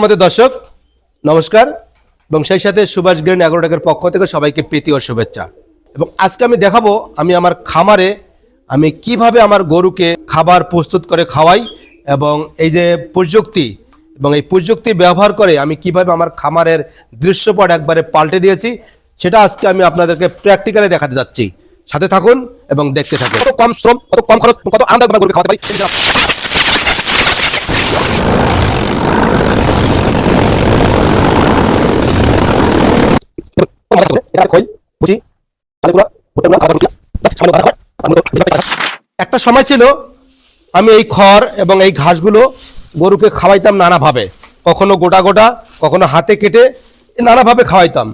আমাদের দর্শক, নমস্কার এবং সেই সাথে সুভাষ গ্রেন এগারোটাকের পক্ষ থেকে সবাইকে প্রীতি ও শুভেচ্ছা। এবং আজকে আমি দেখাবো, আমি আমার খামারে আমি কীভাবে আমার গরুকে খাবার প্রস্তুত করে খাওয়াই এবং এই যে প্রযুক্তি এবং এই প্রযুক্তি ব্যবহার করে আমি কীভাবে আমার খামারের দৃশ্যপট একবারে পাল্টে দিয়েছি, সেটা আজকে আমি আপনাদেরকে প্র্যাকটিক্যালি দেখাতে যাচ্ছি। সাথে থাকুন এবং দেখতে থাকুন। কত কম শ্রম, কত কম খরচ কত আনন্দ গরুকে খাওয়াতে পারি একটা সময় ছিল, আমি এই খড় এবং এই ঘাসগুলো গরুকে খাওয়াইতাম নানাভাবে। কখনো গোটা গোটা, কখনো হাতে কেটে নানাভাবে খাওয়াইতাম।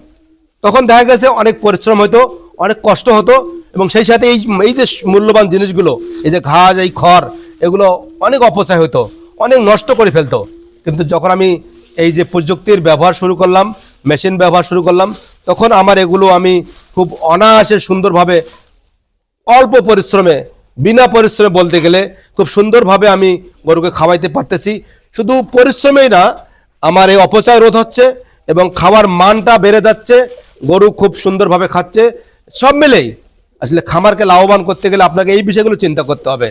তখন দেখা গেছে অনেক পরিশ্রম হতো অনেক কষ্ট হতো এবং সেই সাথে এই এই যে মূল্যবান জিনিসগুলো, এই যে ঘাস, এই খড়, এগুলো অনেক অপচয় হতো অনেক নষ্ট করে ফেলতো। কিন্তু যখন আমি এই যে প্রযুক্তির ব্যবহার শুরু করলাম, মেশিন ব্যবহার শুরু করলাম, তখন আমার এগুলো আমি খুব অনায়াসে সুন্দরভাবে অল্প পরিশ্রমে, বিনা পরিশ্রমে বলতে গেলে খুব সুন্দরভাবে আমি গরুকে খাওয়াইতে পারতেছি। শুধু পরিশ্রমেই না, আমার এই অপচয় রোধ হচ্ছে এবং খাওয়ার মানটা বেড়ে যাচ্ছে, গরু খুব সুন্দরভাবে খাচ্ছে। সব মিলেই আসলে খামারকে লাভবান করতে গেলে আপনাকে এই বিষয়গুলো চিন্তা করতে হবে।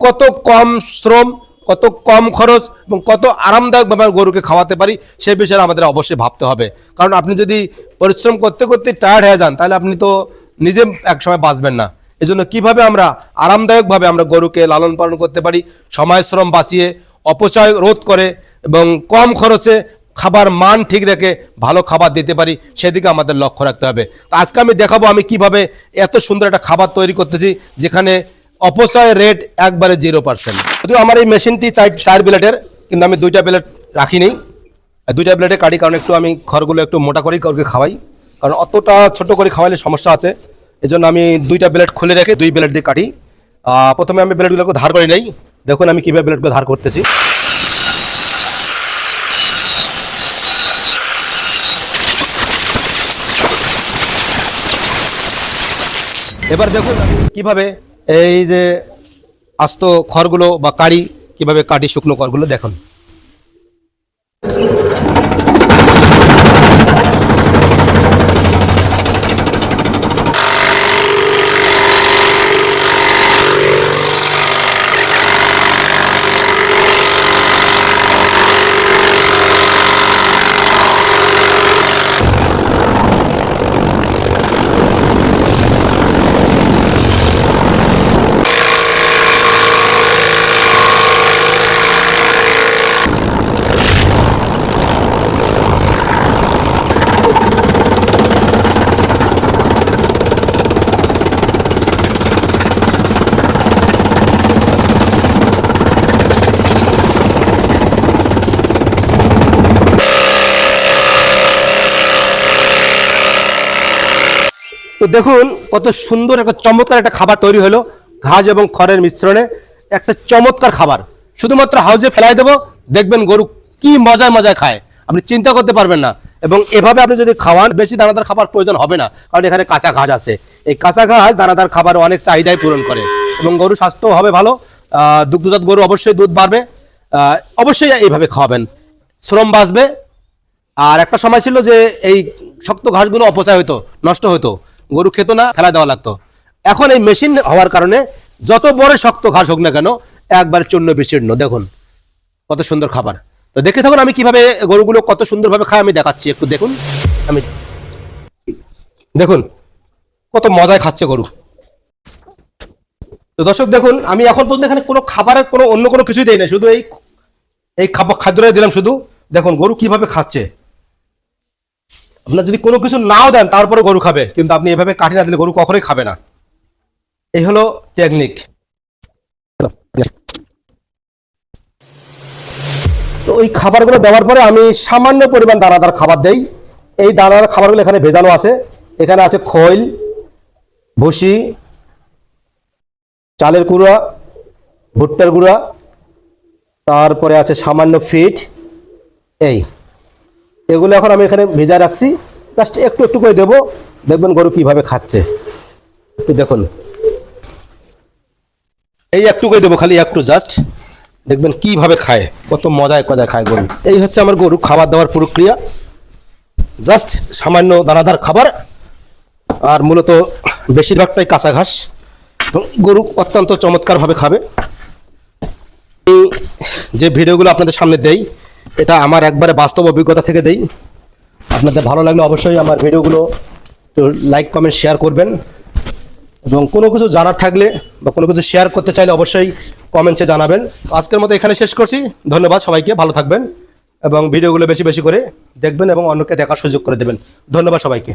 কত কম শ্রম, কত কম খরচ এবং কত আরামদায়কভাবে গরুকে খাওয়াতে পারি, সে বিষয়ে আমাদের অবশ্যই ভাবতে হবে। কারণ আপনি যদি পরিশ্রম করতে করতে টায়ার্ড হয়ে যান, তাহলে আপনি তো নিজে একসময় বাঁচবেন না। এজন্য কীভাবে আমরা আরামদায়কভাবে আমরা গরুকে লালন পালন করতে পারি, সময় শ্রম বাঁচিয়ে, অপচয় রোধ করে এবং কম খরচে খাবার মান ঠিক রেখে ভালো খাবার দিতে পারি, সেদিকে আমাদের লক্ষ্য রাখতে হবে। আজকে আমি দেখাবো আমি কীভাবে এত সুন্দর একটা খাবার তৈরি করতেছি, যেখানে অপচয় রেট একবারে জিরো পার্সেন্ট যদিও আমার এই মেশিনটি চাই চার প্লেটের কিন্তু আমি দুইটা প্লেট রাখিনি আর দুইটা প্লেটে কাটি, কারণ একটু আমি খড়গুলো একটু মোটা করেই কাউকে খাওয়াই। কারণ অতটা ছোট করে খাওয়াইলে সমস্যা আছে। এই জন্য আমি দুইটা ব্লেড খুলে রেখে দুই ব্লেড দিয়ে কাটি। প্রথমে আমি ব্লেডগুলোকে ধার করে নেই। দেখুন আমি কীভাবে ব্লেডগুলো ধার করতেছি। এবার দেখুন কীভাবে এই যে আস্ত খড়গুলো বা কাড়ি কীভাবে কাটি শুকনো খড়গুলো দেখুন। তো দেখুন কত সুন্দর একটা চমৎকার একটা খাবার তৈরি হলো, ঘাস এবং খড়ের মিশ্রণে। একটা চমৎকার খাবার। শুধুমাত্র হাউজে ফেলাই দেবো, দেখবেন গরু কি মজায় মজায় খায়। আপনি চিন্তা করতে পারবেন না। এবং এভাবে আপনি যদি খাওয়ান, বেশি দানাদার খাবার প্রয়োজন হবে না, কারণ এখানে কাঁচা ঘাস আছে। এই কাঁচা ঘাস দানাদার খাবার অনেক চাহিদাই পূরণ করে। এবং গরু স্বাস্থ্য হবে ভালো। দুগ্ধজাত গরু অবশ্যই দুধ বাড়বে। অবশ্যই এইভাবে খাওয়াবেন। শ্রম বাঁচবে। আর একটা সময় ছিল যে এই শক্ত ঘাসগুলো অপচয় হতো নষ্ট হতো গরু খেত না, ফেলা দেওয়া লাগতো। এখন এই মেশিন হওয়ার কারণে যত বড় শক্ত ঘাস হোক না কেন, একবার চূর্ণ বিচূর্ণ। দেখুন, কত সুন্দর খাবার। তো দেখে থাকুন আমি কীভাবে গরুগুলো কত সুন্দরভাবে খায়, আমি দেখাচ্ছি, একটু দেখুন। আমি দেখুন, কত মজায় খাচ্ছে গরু। তো দর্শক, দেখুন, আমি এখন পর্যন্ত এখানে কোনো খাবারের কোনো, অন্য কোনো কিছুই দেই না শুধু এই এই খাদ্যটাই দিলাম শুধু। দেখুন, গরু কীভাবে খাচ্ছে। আপনার যদি কোনো কিছু নাও দেন তারপরে গরু খাবে। কিন্তু আপনি এভাবে কাঠি না দিলে গরু কখনোই খাবে না। এই হলো টেকনিক তো ওই খাবারগুলো দেওয়ার পরে আমি সামান্য পরিমাণ দানাদার খাবার দেই। এই দানাদার খাবারগুলো এখানে ভেজানো আছে। এখানে আছে খৈল, ভুসি, চালের গুঁড়া, ভুট্টার গুঁড়া, তারপরে আছে সামান্য ফিট। এই। এগুলো এখন আমি এখানে ভেজা রাখছি। জাস্ট একটু একটু করে দেবো। দেখবেন গরু কীভাবে খাচ্ছে। একটু দেখুন। এই একটু করে দেবো খালি, একটু জাস্ট দেখবেন কীভাবে খায়, কত মজায় কজায় খায় গরু। এই হচ্ছে আমার গরু, খাবার দাবার প্রক্রিয়া। জাস্ট সামান্য দানাদার খাবার। আর মূলত বেশিরভাগটাই কাঁচা ঘাস। এবং গরু অত্যন্ত চমৎকারভাবে খাবে। যে ভিডিওগুলো আপনাদের সামনে দেই এটা আমার একবারে বাস্তব অভিজ্ঞতা থেকে দেই। আপনাদের ভালো লাগলে অবশ্যই আমার ভিডিওগুলো লাইক কমেন্ট শেয়ার করবেন। এবং কোনো কিছু জানার থাকলে বা কোনো কিছু শেয়ার করতে চাইলে অবশ্যই কমেন্টসে জানাবেন। আজকের মতো এখানে শেষ করছি। ধন্যবাদ সবাইকে, ভালো থাকবেন। এবং ভিডিওগুলো বেশি বেশি করে দেখবেন এবং অন্যকে দেখার সুযোগ করে দেবেন। ধন্যবাদ সবাইকে।